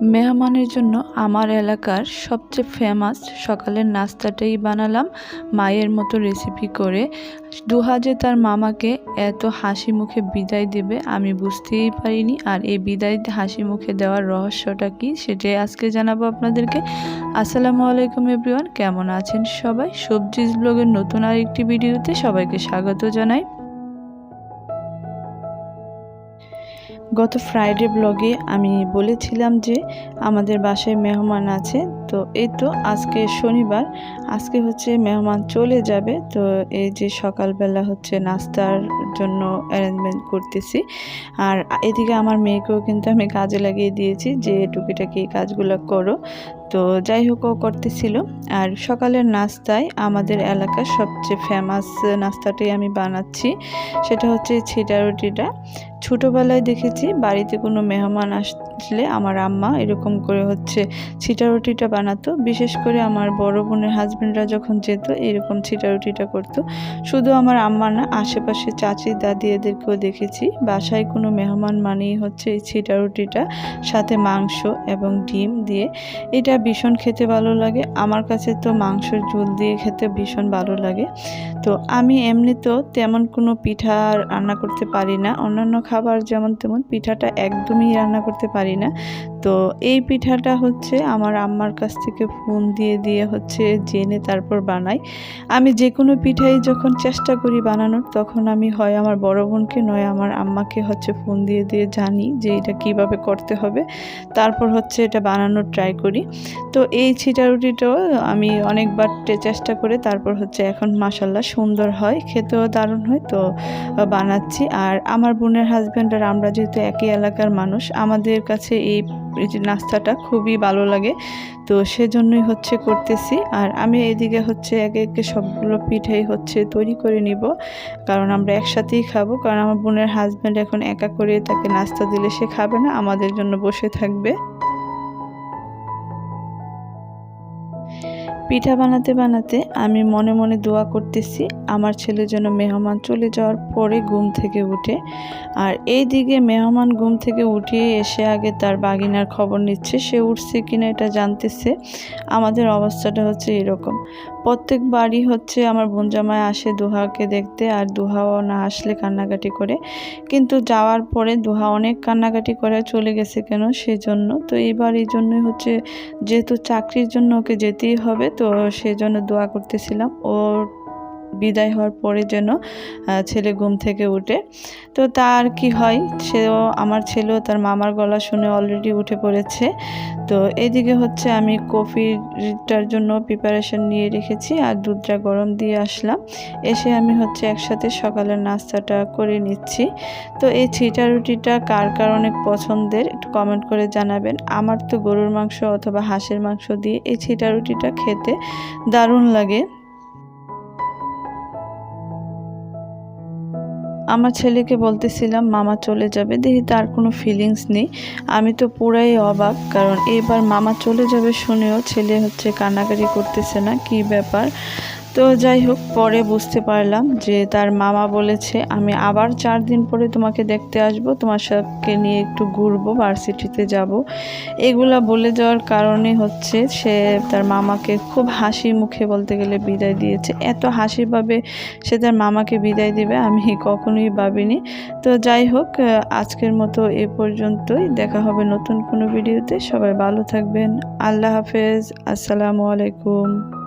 মেহমানের জন্য আমার এলাকার সবচেয়ে ফেমাস সকালের নাস্তাটাই বানালাম মায়ের মতো রেসিপি করে। দুহাজে তার মামাকে এত হাসি মুখে বিদায় দেবে আমি বুঝতেই পারিনি। আর এই বিদায় হাসি মুখে দেওয়ার রহস্যটা কি সেটাই আজকে জানাব আপনাদেরকে। আসসালামু আলাইকুম এভরিওয়ান কেমন আছেন সবাই? সবজিজ ব্লগের নতুন আরেকটি ভিডিওতে সবাইকে স্বাগত জানাই। গত ফ্রাইডে ব্লগে আমি বলেছিলাম যে আমাদের বাসায় মেহমান আছে, তো এই তো আজকে শনিবার, আজকে হচ্ছে মেহমান চলে যাবে, তো এই যে সকালবেলা হচ্ছে নাস্তার জন্য অ্যারেঞ্জমেন্ট করতেছি। আর এদিকে আমার মেয়েকেও কিন্তু আমি কাজে লাগিয়ে দিয়েছি যে টুকিটাকি কাজগুলো করো তো যাই হোক, ও করতেছিল। আর সকালের নাস্তায় আমাদের এলাকার সবচেয়ে ফেমাস নাস্তাটাই আমি বানাচ্ছি, সেটা হচ্ছে ছিটা রুটিটা। ছোটোবেলায় দেখেছি, বাড়িতে কোনো মেহমান আসলে আমার আম্মা এরকম করে হচ্ছে ছিটা রুটিটা বানাতো। বিশেষ করে আমার বড় বোনের হাজব্যান্ডরা যখন যেত, এরকম ছিটা রুটিটা করতো। শুধু আমার আম্মা না, আশেপাশে চাচি, দাদি এদেরকেও দেখেছি। বাসায় কোনো মেহমান মানেই হচ্ছে এই ছিটা রুটিটা, সাথে মাংস এবং ডিম দিয়ে। এটা ভীষণ খেতে ভালো লাগে। আমার কাছে তো মাংসের ঝোল দিয়ে খেতে ভীষণ ভালো লাগে। তো আমি এমনিতেও তেমন কোনো পিঠা রান্না করতে পারি না। অন্যান্য খাবার যেমন তেমন পিঠাটা একদমই রান্না করতে পারি না। তো এই পিঠাটা হচ্ছে আমার আম্মার কাছ থেকে ফোন দিয়ে দিয়ে হচ্ছে জেনে তারপর বানাই। আমি যে কোনো পিঠাই যখন চেষ্টা করি বানানোর, তখন আমি হয় আমার বড় বোনকে নয়, আমার আম্মাকে হচ্ছে ফোন দিয়ে দিয়ে জানি যে এটা কীভাবে করতে হবে। তারপর হচ্ছে এটা বানানোর ট্রাই করি। তো এই ছিটা রুটিটাও আমি অনেকবার চেষ্টা করে তারপর হচ্ছে এখন মাসাল্লাহ সুন্দর হয়, খেতেও দারুণ হয়, তো বানাচ্ছি। আর আমার বোনের হাজব্যান্ড আর আমরা যেহেতু একই এলাকার মানুষ, আমাদের কাছে এই যে নাস্তাটা খুবই ভালো লাগে। তো সেজন্যই হচ্ছে করতেছি। আর আমি এদিকে হচ্ছে একে একে সবগুলো পিঠাই হচ্ছে তৈরি করে নিব। কারণ আমরা একসাথেই খাব। কারণ আমার বোনের হাজব্যান্ড এখন একা করে তাকে নাস্তা দিলে সে খাবে না, আমাদের জন্য বসে থাকবে। পিঠা বানাতে বানাতে আমি মনে মনে দোয়া করতেছি, আমার ছেলে যেন মেহমান চলে যাওয়ার পরে ঘুম থেকে উঠে। আর এই দিকে মেহমান ঘুম থেকে উঠিয়ে এসে আগে তার বাগিনার খবর নিচ্ছে, সে উঠছে কিনা এটা জানতেছে। আমাদের অবস্থাটা হচ্ছে এরকম। প্রত্যেক বাড়ি হচ্ছে আমার বোনজামায় আসে দুহাকে দেখতে আর দুহাও না আসলে কান্নাকাটি করে। কিন্তু যাওয়ার পরে দুহা অনেক কান্নাকাটি করে, চলে গেছে কেন সেজন্য। তো এইবার এই জন্যই হচ্ছে, যেহেতু চাকরির জন্য ওকে যেতেই হবে তো সেজন্য দোয়া করতেছিলাম। ওর বিদায় হওয়ার পরে যেন ছেলে ঘুম থেকে উঠে। তো তার কি হয়, সেও আমার ছেলেও তার মামার গলা শুনে অলরেডি উঠে পড়েছে। তো এদিকে হচ্ছে আমি কফিটার জন্য প্রিপারেশন নিয়ে রেখেছি আর দুধটা গরম দিয়ে আসলাম। এসে আমি হচ্ছে একসাথে সকালের নাস্তাটা করে নিচ্ছি। তো এই ছিটা রুটিটা কার কার অনেক পছন্দের, একটু কমেন্ট করে জানাবেন। আমার তো গরুর মাংস অথবা হাঁসের মাংস দিয়ে এই ছিটা রুটিটা খেতে দারুণ লাগে। আমার ছেলেকে বলতেছিলাম, মামা চলে যাবে, দেখি তার কোনো ফিলিংস নেই। আমি তো পুরাই অবাক, কারণ এবার মামা চলে যাবে শুনেও ছেলে হচ্ছে কান্নাকাটি করতেছে না, কি ব্যাপার? তো যাই হোক, পরে বুঝতে পারলাম যে তার মামা বলেছে, আমি আবার চার দিন পরে তোমাকে দেখতে আসব। তোমার সাথে নিয়ে একটু ঘুরবো, ভার্সিটিতে যাব। এগুলা বলে যাওয়ার কারণে হচ্ছে সে তার মামাকে খুব হাসি মুখে বলতে গেলে বিদায় দিয়েছে। এত হাসিভাবে সে তার মামাকে বিদায় দিবে আমি কখনোই ভাবিনি। তো যাই হোক, আজকের মতো এ পর্যন্তই। দেখা হবে নতুন কোনো ভিডিওতে। সবাই ভালো থাকবেন। আল্লাহ হাফেজ। আসসালামু আলাইকুম।